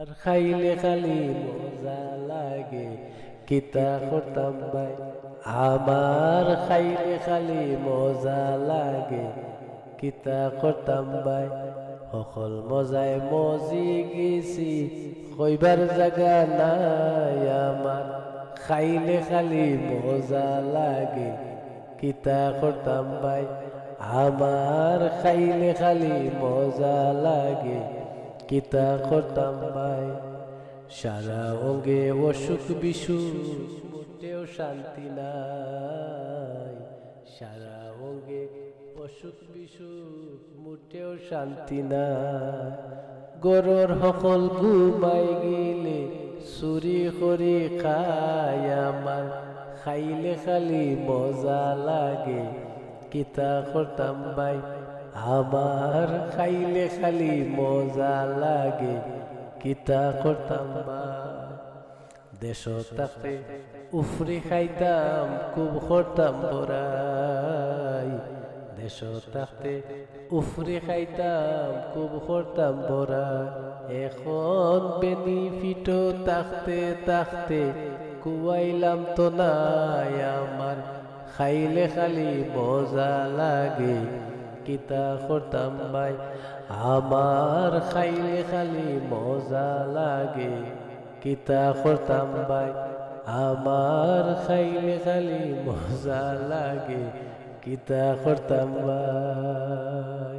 আর খাইলে খালি মজা লাগে কিতা করতাম ভাই আমার খাইলে খালি মজা লাগে কিতা করতাম ভাই সকল মজায় মজি গেছি কইবার জায়গা নাই আমার খাইলে খালি মজা লাগে কিতা করতাম ভাই আমার খাইলে খালি মজা লাগে কিতা করতাম ভাই? সারা অঙ্গে অসুখ বিসুখ, মোটেও শান্তি নাই। সারা অঙ্গে অসুখ বিসুখ, মোটেও শান্তি নাই। গরর সকল ঘুমাই গেলে চুরি কৰি খাই আমার। খাইলে খালি মজা লাগে। কিতা করতাম ভাই? আমার খাইলে খালি মজা লাগে। কিতা করতাম ভাই দেশ থাকতে উফরি খাইতাম, খুব করতাম বড়াই। দেশ থাকতে উফরি খাইতাম, খুব করতাম বড়া এখন বেনিফিটও থাকতে থাকতে কুয়াইলাম তো নাই আমার। খাইলে খালি মজা লাগে। কিতা করতাম ভাই? আমার খাইলে খালি মজা লাগে। কিতা করতাম ভাই? আমার খাইলে খালি মজা লাগে। কিতা করতাম ভাই?